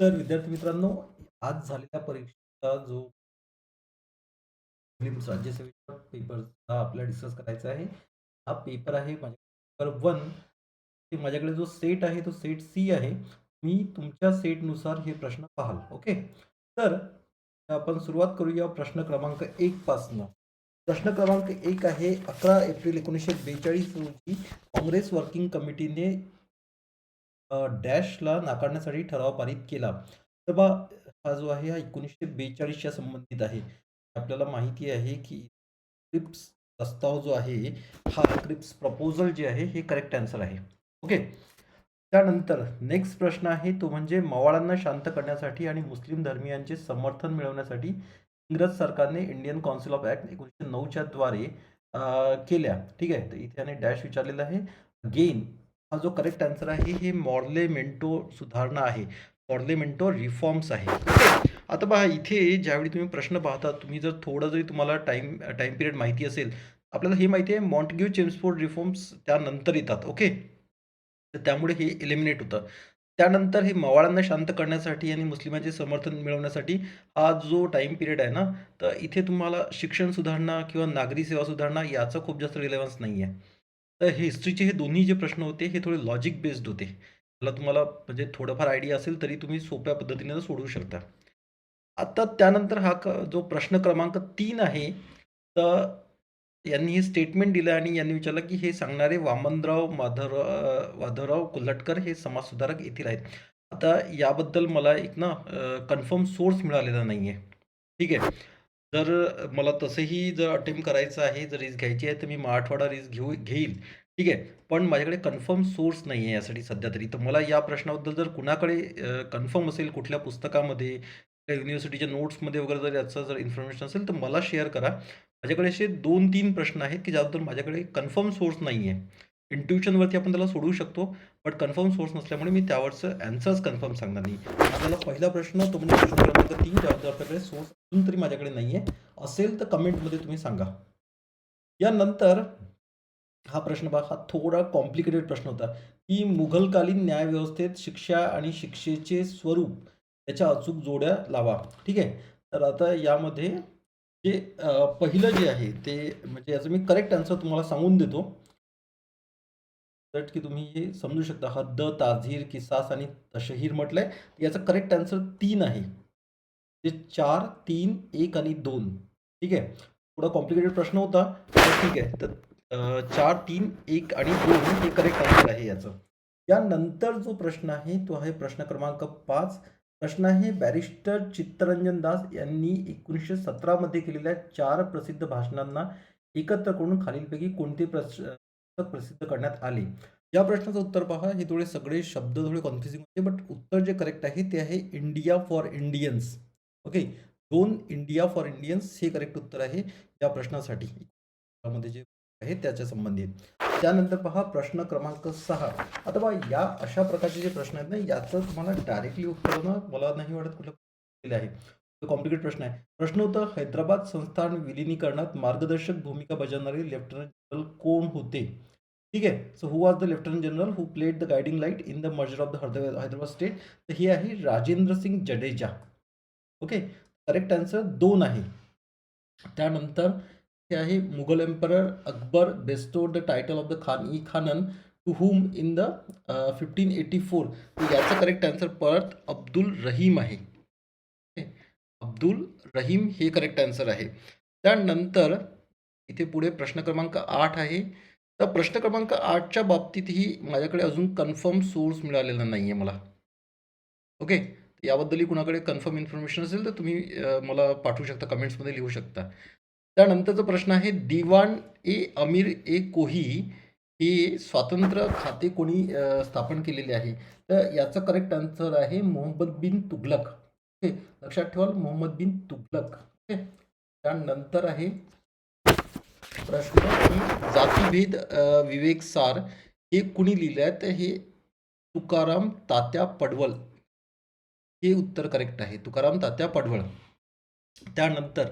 तर विद्यार्थी मित्रांनो, आज झालेल्या परीक्षेचा जो प्रिलिम्स राज्यसेवेच्या पेपरचा आपल्याला डिस्कस करायचा आहे. हा पेपर आहे माझ्या पेपर वन ते माझ्याकडे जो सेट आहे तो सेट सी आहे. मी तुमच्या सेटनुसार हे प्रश्न पाहाल. ओके. तर आपण सुरुवात करूया प्रश्न क्रमांक एक पासनं. प्रश्न क्रमांक एक आहे 11 एप्रिल 1942 रोजी काँग्रेस वर्किंग कमिटीने अ, डॅशला नाकारण्यासाठी ठराव पारित केला. तर पहा हा जो आहे हा 1942 च्या संबंधित आहे. आपल्याला माहिती आहे की क्रिप्स प्रस्ताव जो आहे हा क्रिप्स प्रपोजल जे आहे हे करेक्ट आन्सर आहे. ओके. त्यानंतर नेक्स्ट प्रश्न आहे तो म्हणजे मवाळांना शांत करण्यासाठी आणि मुस्लिम धर्मियांचे समर्थन मिळवण्यासाठी इंग्रज सरकारने इंडियन काउन्सिल ऑफ ॲक्ट 1909 च्या द्वारे अ, केल्या. ठीक आहे. तर इथे आणि डॅश विचारलेला आहे. अगेन हा जो करेक्ट आन्सर आहे हे मॉर्लेमेंटो सुधारणा आहे. मॉर्लेमेंटो रिफॉर्म्स आहे. ओके. आता पहा इथे ज्यावेळी तुम्ही प्रश्न पाहता तुम्ही जर थोडं जरी तुम्हाला टाईम टाईम पिरियड माहिती असेल, आपल्याला हे माहिती आहे मॉन्टग्यू चेम्सफोर्ड रिफॉर्म्स त्यानंतर येतात. ओके. तर त्यामुळे हे एलिमिनेट होतं. त्यानंतर हे मवाळांना शांत करण्यासाठी आणि मुस्लिमांचे समर्थन मिळवण्यासाठी हा जो टाईम पिरियड आहे ना, तर इथे तुम्हाला शिक्षण सुधारणा किंवा नागरी सेवा सुधारणा याचा खूप जास्त रिलेव्हन्स नाही आहे. तर हिस्ट्रीचे हे दोन्ही जे प्रश्न होते हे थोडे लॉजिक बेस्ड होते. त्याला तुम्हाला म्हणजे थोडंफार आयडिया असेल तरी तुम्ही सोप्या पद्धतीने सोडवू शकता. आता त्यानंतर हा क जो प्रश्न क्रमांक तीन आहे, तर यांनी हे स्टेटमेंट दिलं आणि यांनी विचारलं की हे सांगणारे वामनराव माधवराव माधवराव कोल्हटकर हे समाजसुधारक येथील आहेत. आता याबद्दल मला एक ना कन्फर्म सोर्स मिळालेला नाही आहे ठीक आहे. जर मला तसंही जर अटेम्प्ट करायचं आहे, जर रिस्क घ्यायची आहे, तर मी मराठवाडा रिस्क घेऊ घेईल. ठीक आहे. पण माझ्याकडे कन्फर्म सोर्स नाही आहे यासाठी सध्या तरी. तर मला या प्रश्नाबद्दल जर कुणाकडे कन्फर्म असेल कुठल्या पुस्तकामध्ये, कुठल्या युनिव्हर्सिटीच्या नोट्समध्ये वगैरे जर याचं जर इन्फॉर्मेशन असेल तर मला शेअर करा. माझ्याकडे असे 2-3 प्रश्न आहेत की ज्याबद्दल माझ्याकडे कन्फर्म सोर्स नाही आहे इंट्युशनवरती आपण त्याला सोडवू शकतो. बट कन्फर्म सोर्स नसल्यामुळे मी त्यावरचं ॲन्सर्स कन्फर्म सांगणार नाही. आपल्याला पहिला प्रश्न तो म्हणजे प्रश्न क्रमांक 3 ज्याबद्दल आपल्याकडे सोर्स अजून तरी माझ्याकडे नाही आहे असेल तर कमेंटमध्ये तुम्ही सांगा. यानंतर हा प्रश्न बघा हा थोडा कॉम्प्लिकेटेड प्रश्न होता, की मुघलकालीन न्यायव्यवस्थेत शिक्षा आणि शिक्षेचे स्वरूप याच्या अचूक जोड्या लावा. ठीक आहे. तर आता यामध्ये जे पहिलं जे आहे ते म्हणजे याचं मी करेक्ट आन्सर तुम्हाला सांगून देतो. की तुम्ही हे समजू शकता. हद्द, ताझीर, किसास आणि तशहीर म्हटलंय. याचा करेक्ट आन्सर तीन आहे. ते 4, 3, 1 आणि दोन ठीक आहे. थोडा कॉम्प्लिकेटेड प्रश्न होता. तर ठीक आहे. तर चार तीन एक आणि दोन हे करेक्ट आन्सर आहे याचं. यानंतर जो प्रश्न आहे तो आहे प्रश्न क्रमांक पाच प्रश्न आहे बॅरिस्टर चित्तरंजन दास यांनी 1917 मध्ये केलेल्या चार प्रसिद्ध भाषणांना एकत्र करून खालीलपैकी कोणते प्रश प्रसिद्ध करण्यात आले? या प्रश्नाचं उत्तर पहा. हे थोडे सगळे शब्द थोडे कन्फ्युजिंग होते. बट उत्तर जे करेक्ट आहे ते आहे इंडिया फॉर इंडियन्स. ओके. दोन इंडिया फॉर इंडियन्स हे करेक्ट उत्तर आहे या प्रश्नासाठी. त्यामध्ये जे आहे त्याच्या संबंधित. त्यानंतर पहा प्रश्न क्रमांक सहा आता पहा या अशा प्रकारचे जे प्रश्न आहेत ना, याचं तुम्हाला डायरेक्टली उत्तर ना मला नाही वाटत कुठलं आहे. कॉम्प्लिकेट प्रश्न आहे. प्रश्न होता हैदराबाद संस्थान विलिनीकरणात मार्गदर्शक भूमिका बजावणारे लेफ्टनंट जनरल कोण होते? ठीक आहे. So who was the lieutenant general who played the guiding light in the merger of the Hyderabad state? तर हे आहे Rajendra Singh Jadeja. Okay. Correct answer दोन आहे. त्यानंतर हे आहे Mughal emperor Akbar bestowed the title of the Khan i Khanan to whom in the fifteen eighty four याचं correct answer परत अब्दुल रहीम आहे. अब्दुल रहीम हे करेक्ट आन्सर आहे. त्यानंतर इथे पुढे प्रश्न क्रमांक आठ आहे. तर प्रश्न क्रमांक आठच्या बाबतीतही माझ्याकडे अजून कन्फर्म सोर्स मिळालेला नाही आहे मला. ओके. याबद्दलही कुणाकडे कन्फर्म इन्फॉर्मेशन असेल तर तुम्ही मला पाठवू शकता. कमेंट्समध्ये लिहू शकता. त्यानंतरचा प्रश्न आहे दिवाण ए अमीर ए कोही हे स्वातंत्र्य खाते कोणी स्थापन केलेले आहे? तर याचं करेक्ट आन्सर आहे मोहम्मद बिन तुघलक. ओके. लक्षात ठेवाल मोहम्मद बिन तुगलक ओके. त्यानंतर आहे प्रश्न की जातिभेद विवेकसार हे कुणी लिहिलंय? तर हे तुकाराम तात्या पडवळ. हे उत्तर करेक्ट आहे. तुकाराम तात्या पडवळ. त्यानंतर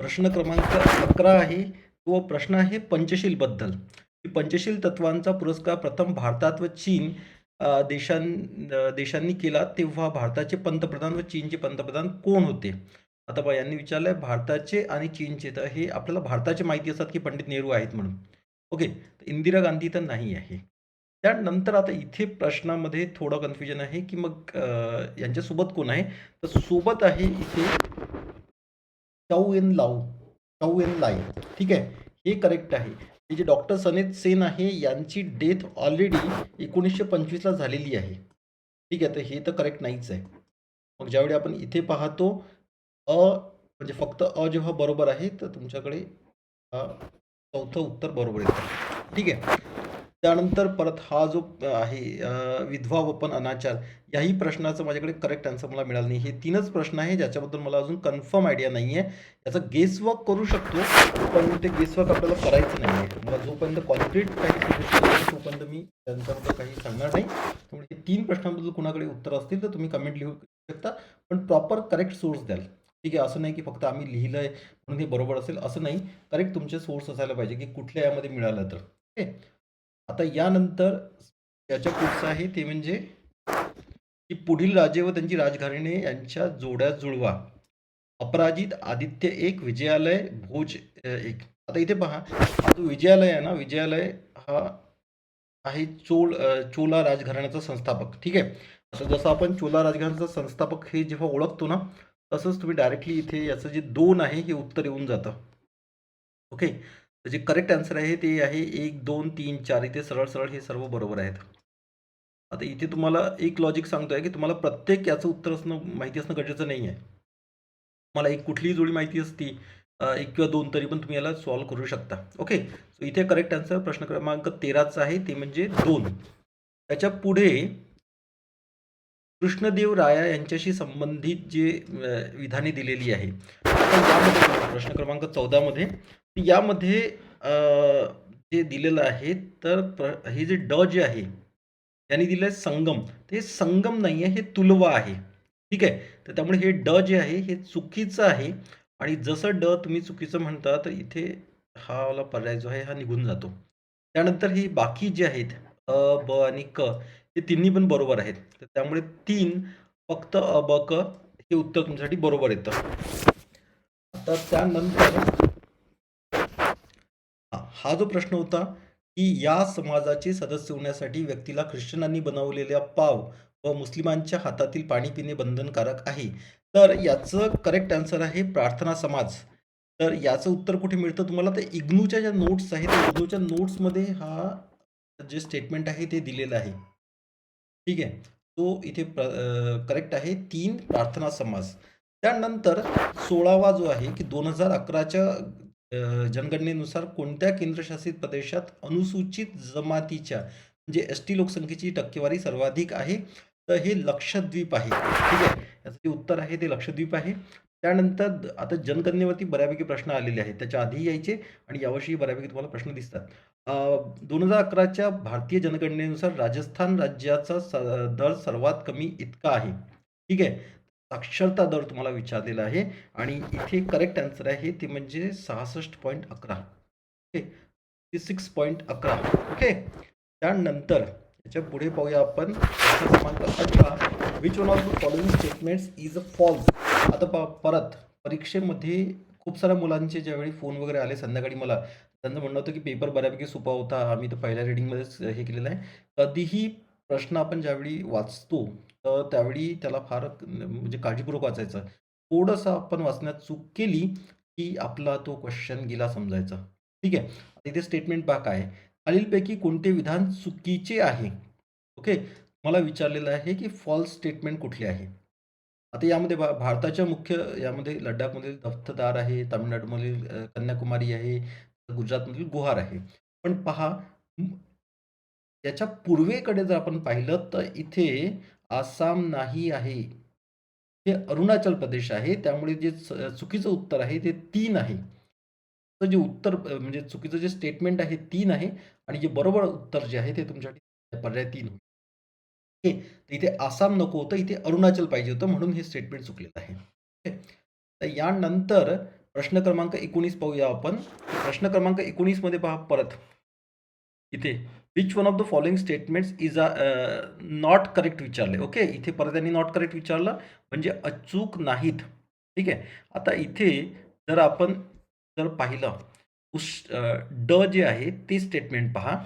प्रश्न क्रमांक 11 आहे. तो प्रश्न आहे पंचशीलबद्दल. पंचशील तत्वांचा पुरस्कार प्रथम भारतात व चीन देशां देशांनी केला तेव्हा भारताचे पंतप्रधान व चीनचे पंतप्रधान कोण होते? आता बा यांनी विचारलंय भारताचे आणि चीनचे तर हे आपल्याला भारताचे माहिती असतात की पंडित नेहरू आहेत म्हणून. ओके. इंदिरा गांधी तर नाही आहे. त्यानंतर आता इथे प्रश्नामध्ये थोडं कन्फ्युजन आहे की मग यांच्यासोबत कोण आहे? तर सोबत आहे इथे चाऊ एन लाऊ, चाऊ एन लाई. ठीक आहे. हे करेक्ट आहे. हे जे डॉक्टर सनेत सेन आहे यांची डेथ ऑलरेडी एकोणीसशे पंचवीसला झालेली आहे. ठीक आहे. तर हे तर करेक्ट नाहीच आहे. मग ज्यावेळी आपण इथे पाहतो अ, म्हणजे फक्त अ जेव्हा बरोबर आहे तर तुमच्याकडे चौथं उत्तर बरोबर येतं. ठीक आहे. त्यानंतर परत हा जो आहे विधवा वपन अनाचार याही प्रश्नाचं माझ्याकडे करेक्ट आन्सर मला मिळालं नाही. हे तीनच प्रश्न आहे ज्याच्याबद्दल मला अजून कन्फर्म आयडिया नाहीये. याचा गेसवर्क करू शकतो, पण ते गेसवर्क आपल्याला करायचं नाही आहे मला जोपर्यंत कॉन्क्रीट काही तोपर्यंत मी त्यांच्याबद्दल काही सांगणार नाही. त्यामुळे हे तीन प्रश्नांबद्दल कुणाकडे उत्तर असतील तर तुम्ही कमेंट लिहू शकता. पण प्रॉपर करेक्ट सोर्स द्याल. ठीक आहे. असं नाही की फक्त आम्ही लिहिलंय म्हणून हे बरोबर असेल असं नाही. करेक्ट तुमचे सोर्स असायला पाहिजे की कुठल्या यामध्ये मिळालं तर. ओके. आता यानंतर याच्या पुढचं आहे ते म्हणजे की पुढील राजे व त्यांची राजघराणे यांच्या जोड्या जुळवा. अपराजित, आदित्य एक विजयालय, भोज एक आता इथे पहा हा जो विजयालय आहे ना, विजयालय हा आहे चोल चोला राजघराण्याचा संस्थापक. ठीक आहे. आता जसं आपण चोला राजघराण्याचा संस्थापक हे जेव्हा ओळखतो ना, तसंच तुम्ही डायरेक्टली इथे याचं जे दोन आहे हे उत्तर येऊन जातं. ओके. तर जे करेक्ट आन्सर आहे ते आहे 1, 2, 3, 4 इथे सरळ-सरळ हे सर्व बरोबर आहेत. आता इथे तुम्हाला एक लॉजिक सांगतो आहे की तुम्हाला प्रत्येक याचं उत्तर असणं माहिती असणं गरजेचं नाही आहे मला एक कुठलीही जोडी माहिती असती एक किंवा दोन तरी पण तुम्ही याला सॉल्व्ह करू शकता. ओके. सो इथे करेक्ट आन्सर प्रश्न क्रमांक तेराचा आहे ते म्हणजे दोन त्याच्या पुढे कृष्णदेव राया यांच्याशी संबंधित जे विधाने दिलेली आहे. यामध्ये प्रश्न क्रमांक चौदामध्ये यामध्ये अ, जे दिलेलं आहे तर प्र हे जे ड जे आहे त्यांनी आहे संगम. तर हे संगम आहे हे तुलवा आहे. ठीक आहे. तर त्यामुळे हे ड जे आहे हे चुकीचं आहे आणि जसं ड तुम्ही चुकीचं म्हणता तर इथे हा वाला पर्याय जो आहे हा निघून जातो. त्यानंतर ही बाकी जे आहेत अ, ब आणि क हे तिन्ही पण बरोबर आहेत. तर त्यामुळे तीन फक्त अ, ब, क हे उत्तर तुमच्यासाठी बरोबर येतं. आता त्यानंतर हा जो प्रश्न होता की या समाजाचे सदस्य होण्यासाठी व्यक्तीला ख्रिश्चनांनी बनवलेल्या पाव व मुस्लिमांच्या हातातील पाणी पिणे बंधनकारक आहे. तर याचं करेक्ट आन्सर आहे प्रार्थना समाज. तर याचं उत्तर कुठे मिळतं तुम्हाला तर इग्नूच्या ज्या नोट्स आहेत, इग्नूच्या नोट्समध्ये हा जे स्टेटमेंट आहे ते दिलेलं आहे. ठीक आहे. तो इथे प्र करेक्ट आहे तीन प्रार्थना समाज. त्यानंतर 16वा जो आहे की दोन हजार अकराच्या अ, जनगणनेनुसार कोणत्या केंद्रशासित प्रदेशात अनुसूचित जमातीच्या म्हणजे एस-टी लोकसंख्येची टक्केवारी सर्वाधिक आहे? तर हे लक्षद्वीप आहे. ठीक आहे. याचं जे उत्तर आहे ते लक्षद्वीप आहे. त्यानंतर आता जनगणनेवरती बऱ्यापैकी प्रश्न आलेले आहेत. त्याच्या आधीही यायचे आणि यावर्षी बऱ्यापैकी तुम्हाला प्रश्न दिसतात. दोन हजार अकराच्या भारतीय जनगणनेनुसार राजस्थान राज्याचा स दर सर्वात कमी इतका आहे. ठीक आहे. साक्षरता दर तुम्हाला विचारलेला आहे आणि इथे करेक्ट आन्सर आहे ते म्हणजे 66.11 ओके. 66.11 ओके. त्यानंतर याच्यापुढे पाहूया आपण क्रमांक अठरा which one of the following statements is a false? आता प परत परीक्षेमध्ये खूप साऱ्या मुलांचे ज्यावेळी फोन वगैरे आले संध्याकाळी मला, त्यांचं म्हणणं होतं की पेपर बऱ्यापैकी सोपा होता. आम्ही तर पहिल्या रीडिंगमध्येच हे केलेलं आहे. कधीही प्रश्न आपण ज्यावेळी वाचतो तर त्यावेळी त्याला फार म्हणजे काळजीपूर्वक वाचायचं. थोडंसं आपण वाचण्यात चूक केली की आपला तो क्वेश्चन गेला समजायचा. ठीक आहे. इथे स्टेटमेंट पहा काय आहे. खालीलपैकी कोणते विधान चुकीचे आहे? ओके. मला विचारलेलं आहे की फॉल्स स्टेटमेंट कुठले आहे? आता यामध्ये भा भारताच्या मुख्य यामध्ये लडाखमधील दफ्तदार आहे, तामिळनाडूमधील कन्याकुमारी आहे, गुजरातमधील गुहार आहे. पण पहा याच्या पूर्वेकडे जर आपण पाहिलं तर इथे आसाम नाही आहे. हे अरुणाचल प्रदेश आहे. त्यामुळे जे च चुकीचं उत्तर आहे ते तीन आहे. तर जे उत्तर म्हणजे चुकीचं जे स्टेटमेंट आहे तीन आहे आणि जे बरोबर उत्तर जे आहे ते तुमच्यासाठी पर्याय तीन होईल. ओके. इथे आसाम नको होतं, इथे अरुणाचल पाहिजे होतं म्हणून हे स्टेटमेंट चुकलेलं आहे. ओके. तर यानंतर प्रश्न क्रमांक 19 पाहूया आपण. प्रश्न क्रमांक एकोणीसमध्ये पहा परत. इथे. Which one of the following statements is a not correct विचारले? ओके इथे परत त्यांनी नॉट करेक्ट विचारलं म्हणजे अचूक नाहीत. ठीक आहे? आता इथे जर आपण जर पाहिलं उस ड जे आहे ते स्टेटमेंट पहा.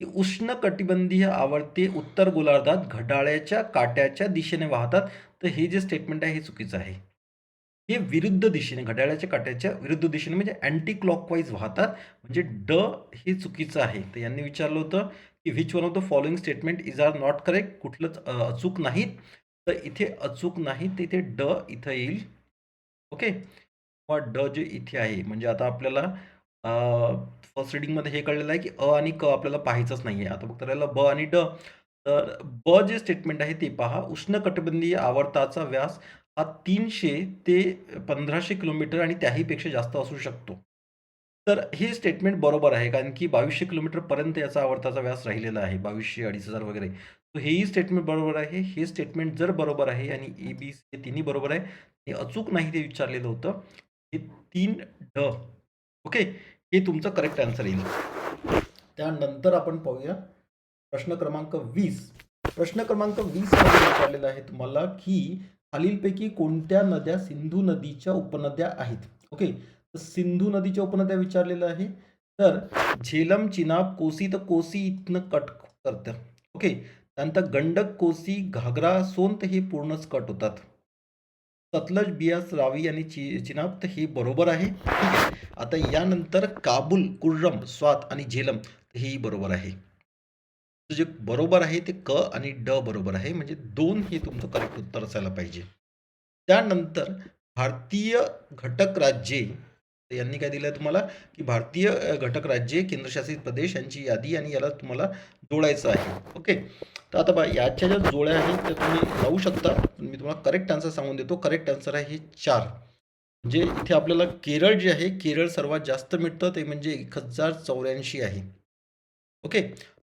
उष्ण कटिबंधीय आवर्ते उत्तर गोलार्धात घड्याळ्याच्या काट्याच्या दिशेने वाहतात. तर हे जे स्टेटमेंट आहे हे चुकीचं आहे. हे विरुद्ध दिशेने घड्याळाच्या काट्याच्या विरुद्ध दिशेने म्हणजे अँटी क्लॉकवाईज वाहतात. म्हणजे ड हे चुकीचं आहे. तर यांनी विचारलं होतं की which one of the following statement is are not correct कुठलंच अचूक नाहीत. तर इथे अचूक नाही तर इथे ड इथं येईल. ओके? किंवा ड जे इथे आहे. म्हणजे आता आपल्याला फर्स्ट रिडिंगमध्ये हे कळलेलं आहे की अ आणि क आपल्याला पाहायचंच नाही आहे आता फक्त राहिलं ब आणि ड. तर ब जे स्टेटमेंट आहे ते पहा. उष्णकटिबंधीय आवर्ताचा व्यास हा तीनशे ते पंधराशे किलोमीटर आणि त्याहीपेक्षा जास्त असू शकतो. तर हे स्टेटमेंट बरोबर आहे कारण की बावीसशे किलोमीटरपर्यंत याचा आवर्ताचा व्यास राहिलेला आहे बावीसशे अडीच हजार वगैरे. तर हेही स्टेटमेंट बरोबर आहे हे स्टेटमेंट जर बरोबर आहे आणि ए बी सी हे तिन्ही बरोबर आहे हे अचूक नाही ते विचारलेलं होतं हे तीन ड ओके हे तुमचं करेक्ट आन्सर येईल. त्यानंतर आपण पाहूया प्रश्न क्रमांक वीस. प्रश्न क्रमांक वीस विचारलेला आहे तुम्हाला की खालीलपैकी कोणत्या नद्या सिंधू नदीच्या उपनद्या आहेत? ओके तर सिंधू नदीच्या उपनद्या विचारलेलं आहे. तर झेलम चिनाब कोसी तर कोसी इथनं कट करतं. ओके त्यानंतर गंडक कोसी घागरा सोंत हे पूर्णच कट होतात. सतलज बियास रावी आणि चि चिनाब तर हे बरोबर आहे. ठीक आहे आता यानंतर काबूल कुर्रम स्वात आणि झेलम हेही बरोबर आहे. जे बरोबर आहे ते क आणि ड बरोबर आहे म्हणजे दोन हे तुमचं करेक्ट उत्तर असायला पाहिजे. त्यानंतर भारतीय घटक राज्ये यांनी काय दिलं तुम्हाला? की भारतीय घटक राज्ये केंद्रशासित प्रदेश यांची यादी आणि याला तुम्हाला जोडायचं आहे. ओके? तर आता बा याच्या ज्या जोड्या आहेत त्या तुम्ही लावू शकता. मी तुम्हाला करेक्ट आन्सर सांगून देतो. करेक्ट आन्सर आहे हे चार. म्हणजे इथे आपल्याला केरळ जे आहे केरळ सर्वात जास्त मिळतं ते म्हणजे एक हजार चौऱ्याऐंशी आहे. ओके?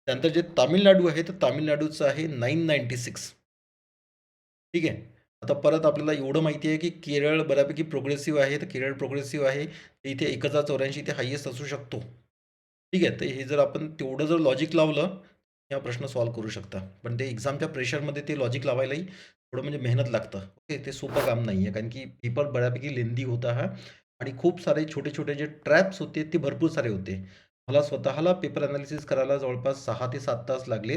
त्यानंतर जे तामिळनाडू आहे तर तामिळनाडूचं आहे नाईन नाईन्टी सिक्स. ठीक आहे? आता परत आपल्याला एवढं माहिती आहे की केरळ बऱ्यापैकी प्रोग्रेसिव्ह आहे तर केरळ प्रोग्रेसिव्ह आहे तर इथे एक हजार चौऱ्याऐंशी इथे हायेस्ट असू शकतो. ठीक आहे? तर हे जर आपण तेवढं जर लॉजिक लावलं हा प्रश्न सॉल्व्ह करू शकता. पण ते एक्झामच्या प्रेशरमध्ये ते लॉजिक लावायलाही थोडं म्हणजे मेहनत लागतं. ओके? ते सोपं काम नाही आहे कारण की पेपर बऱ्यापैकी लेंदी होता हा. आणि खूप सारे छोटे छोटे जे ट्रॅप्स होते ते भरपूर सारे होते. मला स्वतःला पेपर अनालिसिस करायला जवळपास सहा ते सात तास लागले.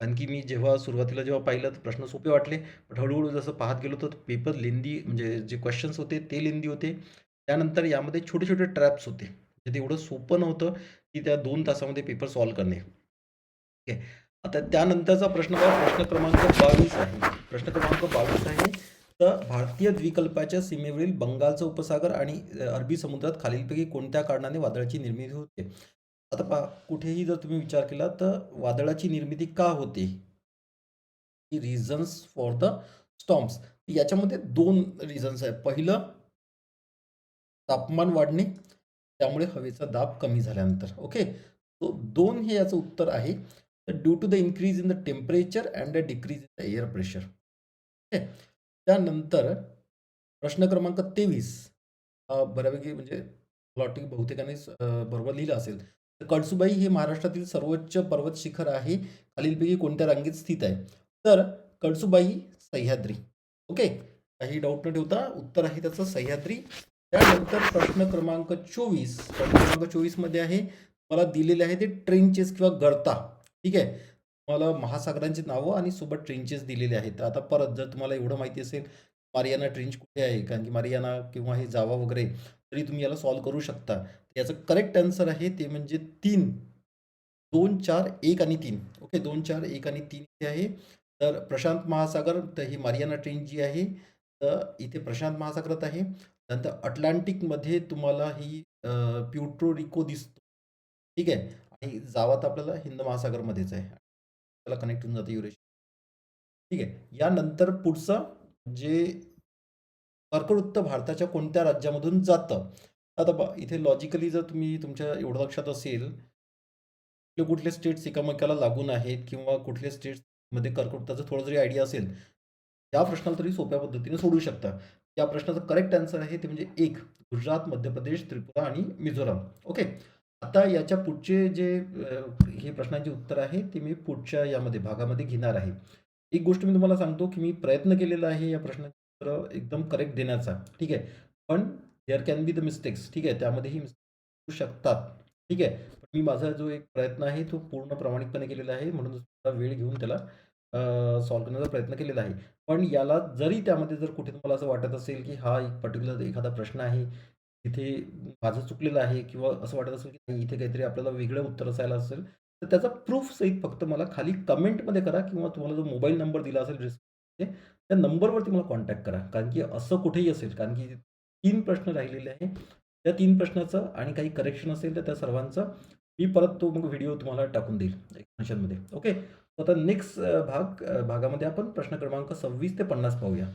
कारण की मी जेव्हा सुरुवातीला जेव्हा पाहिलं तर प्रश्न सोपे वाटले. पण हळूहळू जसं पाहत गेलो तर पेपर लेंदी म्हणजे जे क्वेश्चन्स होते ते लेंदी होते. त्यानंतर यामध्ये छोटे छोटे ट्रॅप्स होते. म्हणजे ते एवढं सोपं नव्हतं की त्या दोन तासामध्ये पेपर सॉल्व्ह करणे. ठीक आहे आता त्यानंतरचा प्रश्न प्रश्न क्रमांक बावीस आहे. प्रश्न क्रमांक बावीस आहे. तर भारतीय द्विकल्पाच्या सीमेवरील बंगालचा उपसागर आणि अरबी समुद्रात खालीलपैकी कोणत्या कारणाने वादळाची निर्मिती होते? आता पा कुठेही जर तुम्ही विचार केला तर वादळाची निर्मिती का होते? रिझन्स फॉर द स्टॉम्स याच्यामध्ये दोन रिझन्स आहेत. पहिलं तापमान वाढणे त्यामुळे हवेचा दाब कमी झाल्यानंतर. ओके तो दोन हे याचं उत्तर आहे. तर due to the increase in the temperature and the decrease in the air pressure okay त्यानंतर प्रश्न क्रमांक तेवीस. बऱ्यापैकी म्हणजे मला वाटतं की बरोबर लिहिलं असेल. कळसुबाई हे महाराष्ट्रातील सर्वोच्च पर्वत शिखर आहे. खालीलपैकी कोणत्या रांगेत स्थित आहे? तर कळसुबाई सह्याद्री. ओके? काही डाऊट न ठेवता उत्तर आहे त्याचं सह्याद्री. त्यानंतर प्रश्न क्रमांक चोवीस. प्रश्न क्रमांक चोवीसमध्ये आहे. मला दिलेले आहे ते ट्रेंचेस किंवा गळता. ठीक आहे? तुम्हाला महासागरांची नावं आणि सोबत ट्रेंचेस दिलेले आहेत. तर आता परत जर तुम्हाला एवढं माहिती असेल मारियाना ट्रेंच कुठे आहे? कारण की मारियाना किंवा हे जावा वगैरे तरी तुम्ही याला सॉल्व्ह करू शकता. याचं करेक्ट आन्सर आहे ते म्हणजे तीन. दोन चार एक आणि तीन. ओके दोन चार एक आणि तीन इथे आहे. तर प्रशांत महासागर तर ही मारियाना ट्रेन जी आहे तर इथे प्रशांत महासागरात आहे. नंतर अटलांटिकमध्ये तुम्हाला ही प्युट्रो रिको दिसतो. ठीक आहे? आणि जावा तर आपल्याला हिंद महासागरमध्येच आहे. त्याला कनेक्ट होऊन जातं युरेशिया ठीक आहे? यानंतर पुढचं जे कर्कवृत्त भारताच्या कोणत्या राज्यामधून जातं? आता बा इथे लॉजिकली जर तुम्ही तुमच्या एवढं लक्षात असेल कुठले कुठले स्टेट्स एकामेकाला लागून आहेत किंवा कुठले स्टेट्समध्ये कर्कवृत्ताचं थोडं जरी आयडिया असेल या प्रश्नाला तरी सोप्या पद्धतीने सोडू शकता. या प्रश्नाचं करेक्ट आन्सर आहे ते म्हणजे एक गुजरात मध्य प्रदेश त्रिपुरा आणि मिझोराम. ओके आता याच्या पुढचे जे हे प्रश्नांचे उत्तर आहे ते मी पुढच्या यामध्ये भागामध्ये घेणार आहे. एक गोष्ट मी तुम्हाला सांगतो, की मी प्रयत्न केलेला आहे या प्रश्नाची एकदम करेक्ट देण्याचा. ठीक आहे. पण there can be the mistakes ठीक आहे. त्यामध्येही होऊ शकतात. ठीक आहे. पण मी माझा जो एक प्रयत्न आहे तो पूर्ण प्रामाणिकपणे केलेला आहे. म्हणून वेळ घेऊन त्याला सॉल्व सॉल्व्ह करण्याचा प्रयत्न केलेला आहे. पण याला जरी त्यामध्ये जर कुठे तुम्हाला असं वाटत असेल, की हा एक पर्टिक्युलर एखादा प्रश्न आहे, तिथे माझं चुकलेलं आहे किंवा असं वाटत असेल, की इथे काहीतरी आपल्याला वेगळं उत्तर असायला असेल, तर त्याचा प्रूफ सहित फक्त मला खाली कमेंटमध्ये करा किंवा तुम्हाला जो मोबाईल नंबर दिला असेल त्या नंबरवरती मला कॉन्टॅक्ट करा. कारण की असं कुठेही असेल कारण की तीन प्रश्न राहिलेले आहे. त्या तीन प्रश्नाचं आणि काही करेक्शन असेल तर त्या सर्वांचं मी परत तो मग व्हिडिओ तुम्हाला टाकून देईल एक्सप्लेनेशनमध्ये. ओके. आता नेक्स्ट भाग भागामध्ये आपण प्रश्न क्रमांक 26 ते 50 पाहूया.